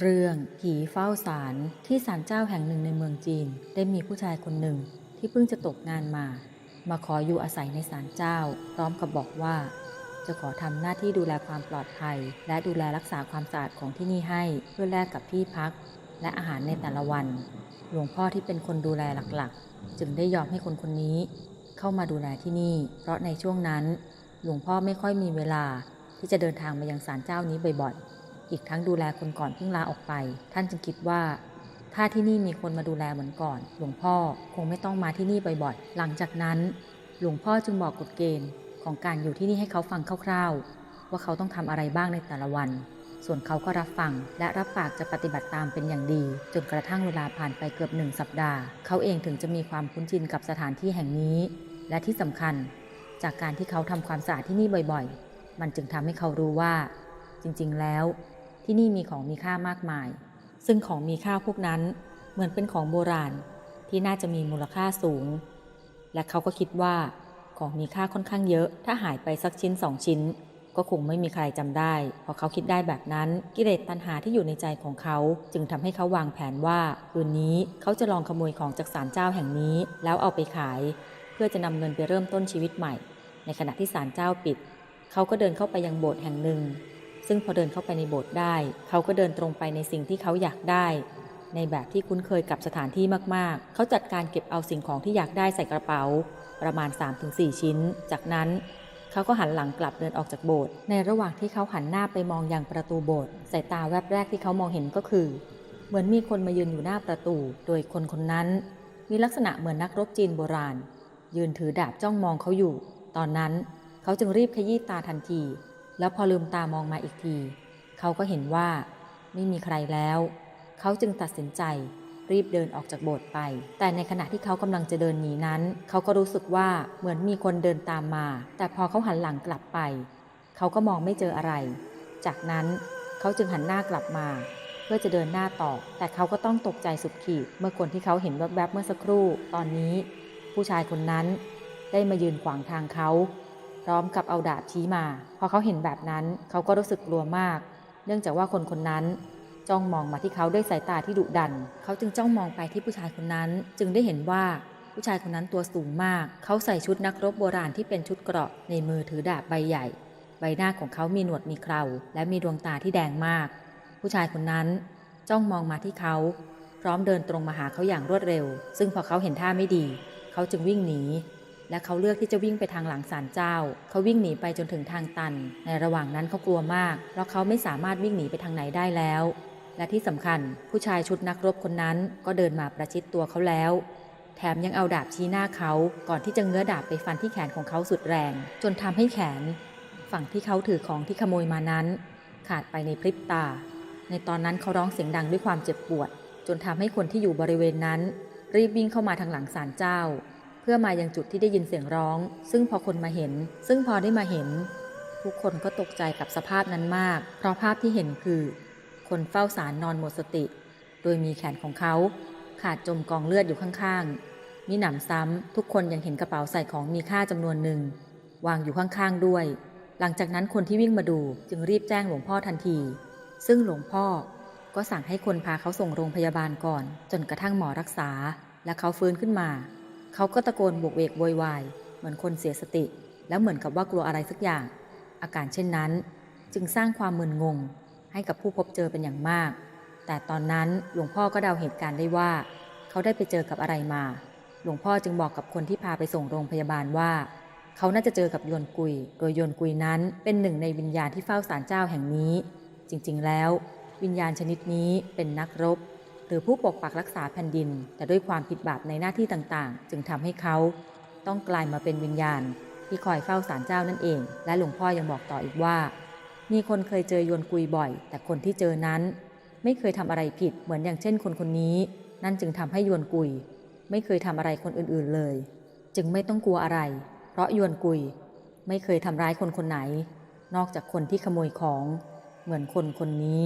เรื่องผีเฝ้าศาลที่ศาลเจ้าแห่งหนึ่งในเมืองจีน ได้มีผู้ชายคนหนึ่งที่เพิ่งจะตกงานมา มาขออยู่อาศัยในศาลเจ้า พร้อมกับบอกว่า จะขอทำหน้าที่ดูแลความปลอดภัย และดูแลรักษาความสะอาดของที่นี่ให้เพื่อแลกกับที่พัก และอาหารในแต่ละวัน หลวงพ่อที่เป็นคนดูแลหลักๆ จึงได้ยอมให้คนคนนี้ เข้ามาดูแลที่นี่ เพราะในช่วงนั้น หลวงพ่อไม่ค่อยมีเวลาที่จะเดินทางมายังศาลเจ้านี้บ่อยๆ อีกทั้งดูแลคนก่อนเพิ่งลาออกไป ท่านจึงคิดว่า ถ้าที่นี่มีคนมาดูแลเหมือนก่อน หลวงพ่อคงไม่ต้องมาที่นี่บ่อยๆ หลังจากนั้น หลวงพ่อจึงบอกกฎเกณฑ์ของการอยู่ที่นี่ให้เขาฟังคร่าวๆ ว่าเขาต้องทำอะไรบ้างในแต่ละวัน ส่วนเขาก็รับฟังและรับปากจะปฏิบัติตามเป็นอย่างดี จนกระทั่งเวลาผ่านไปเกือบหนึ่งสัปดาห์ เขาเองถึงจะมีความคุ้นชินกับสถานที่แห่งนี้ และที่สำคัญ จากการที่เขาทำความสะอาดที่นี่บ่อยๆ มันจึงทำให้เขารู้ว่า จริงๆแล้ว ที่นี่มีของมีค่ามากมาย ซึ่งของมีค่าพวกนั้นเหมือนเป็นของโบราณที่น่าจะมีมูลค่าสูง และเขาก็คิดว่าของมีค่าค่อนข้างเยอะ ถ้าหายไปสักชิ้นสองชิ้น ก็คงไม่มีใครจำได้ พอเขาคิดได้แบบนั้น กิเลสตัณหาที่อยู่ในใจของเขา จึงทำให้เขาวางแผนว่าคืนนี้เขาจะลองขโมยของจากศาลเจ้าแห่งนี้ แล้วเอาไปขาย เพื่อจะนำเงินไปเริ่มต้นชีวิตใหม่ ในขณะที่ศาลเจ้าปิด เขาก็เดินเข้าไปยังโบสถ์แห่งหนึ่ง ซึ่งพอเดินเข้าไปในโบสถ์ได้ เขาก็เดินตรงไปในสิ่งที่เขาอยากได้ ในแบบที่คุ้นเคยกับสถานที่มากๆ เขาจัดการเก็บเอาสิ่งของที่อยากได้ใส่กระเป๋า ประมาณ 3-4 ชิ้น จากนั้นเขาก็หันหลังกลับเดินออกจากโบสถ์ ในระหว่างที่เขาหันหน้าไปมองยังประตูโบสถ์ สายตาแวบแรกที่เขามองเห็นก็คือ เหมือนมีคนมายืนอยู่หน้าประตู โดยคนคนนั้น มีลักษณะเหมือนนักรบจีนโบราณ ยืนถือดาบจ้องมองเขาอยู่ ตอนนั้นเขาจึงรีบขยี้ตาทันที แล้วพอลืมตามองมาอีกที เขาก็เห็นว่า ไม่มีใครแล้ว เขาจึงตัดสินใจ รีบเดินออกจากโบสถ์ไป แต่ในขณะที่เขากำลังจะเดินหนีนั้น เขาก็รู้สึกว่าเหมือนมีคนเดินตามมา แต่พอเขาหันหลังกลับไป เขาก็มองไม่เจออะไร จากนั้นเขาจึงหันหน้ากลับมา เพื่อจะเดินหน้าต่อ แต่เขาก็ต้องตกใจสุดขีดเมื่อคนที่เขาเห็นแวบๆเมื่อสักครู่ ตอนนี้ ผู้ชายคนนั้นได้มายืนขวางทางเขา พร้อมกับเอาดาบชี้มา พอเขาเห็นแบบนั้นเขาก็รู้สึกกลัวมาก เนื่องจากว่าคนคนนั้นจ้องมองมาที่เขาด้วยสายตาที่ดุดัน เขาจึงจ้องมองไปที่ผู้ชายคนนั้น จึงได้เห็นว่าผู้ชายคนนั้นตัวสูงมาก เขาใส่ชุดนักรบโบราณที่เป็นชุดเกราะในมือถือดาบใบใหญ่ ใบหน้าของเขามีหนวดมีเคราและมีดวงตาที่แดงมาก ผู้ชายคนนั้นจ้องมองมาที่เขา พร้อมเดินตรงมาหาเขาอย่างรวดเร็ว ซึ่งพอเขาเห็นท่าไม่ดี เขาจึงวิ่งหนี และเขาเลือกที่จะวิ่งไปทางหลังศาลเจ้า เขาวิ่งหนีไปจนถึงทางตัน ในระหว่างนั้นเขากลัวมาก เพราะเขาไม่สามารถวิ่งหนีไปทางไหนได้แล้ว และที่สำคัญ ผู้ชายชุดนักรบคนนั้นก็เดินมาประชิดตัวเขาแล้ว แถมยังเอาดาบชี้หน้าเขาก่อนที่จะเงื้อดาบไปฟันที่แขนของเขาสุดแรง จนทำให้แขน ฝั่งที่เขาถือของที่ขโมยมานั้น ขาดไปในพริบตา ในตอนนั้นเขาร้องเสียงดังด้วยความเจ็บปวด จนทำให้คนที่อยู่บริเวณนั้น รีบวิ่งเข้ามาทางหลังศาลเจ้า เพื่อมายังจุดที่ได้ยินเสียงร้อง ซึ่งพอคนมาเห็น ซึ่งพอได้มาเห็น ทุกคนก็ตกใจกับสภาพนั้นมาก เพราะภาพที่เห็นคือ คนเฝ้าศาลนอนหมดสติ โดยมีแขนของเขาขาดจมกองเลือดอยู่ข้างๆมีหนำซ้ำทุกคนยังเห็นกระเป๋าใส่ของมีค่าจำนวนหนึ่ง วางอยู่ข้างๆด้วย หลังจากนั้นคนที่วิ่งมาดูจึงรีบแจ้งหลวงพ่อทันที ซึ่งหลวงพ่อก็สั่งให้คนพาเขาส่งโรงพยาบาลก่อน จนกระทั่งหมอรักษา และเขาฟื้นขึ้นมา เขาก็ตะโกนโบกเวกโวยวาย เหมือนคนเสียสติ แล้วเหมือนกับว่ากลัวอะไรสักอย่าง อาการเช่นนั้น จึงสร้างความมึนงง ให้กับผู้พบเจอเป็นอย่างมาก แต่ตอนนั้นหลวงพ่อก็เดาเหตุการณ์ได้ว่า เขาได้ไปเจอกับอะไรมา หลวงพ่อจึงบอกกับคนที่พาไปส่งโรงพยาบาลว่า เขาน่าจะเจอกับยวนกุย โดยยนกุยนั้นเป็นหนึ่งในวิญญาณที่เฝ้าศาลเจ้าแห่งนี้ จริงๆ แล้ว วิญญาณชนิดนี้เป็นนักรบ หรือผู้ปกปักรักษาแผ่นดิน แต่ด้วยความผิดบาปในหน้าที่ต่างๆ จึงทำให้เขาต้องกลายมาเป็นวิญญาณ ที่คอยเฝ้าศาลเจ้านั่นเอง และหลวงพ่อยังบอกต่ออีกว่า มีคนเคยเจอยวนกุยบ่อย แต่คนที่เจอนั้น ไม่เคยทำอะไรผิดเหมือนอย่างเช่นคนคนนี้ นั่นจึงทำให้ยวนกุย ไม่เคยทำอะไรคนอื่นๆเลย จึงไม่ต้องกลัวอะไร เพราะยวนกุย ไม่เคยทำร้ายคนคนไหน นอกจากคนที่ขโมยของ เหมือนคนคนนี้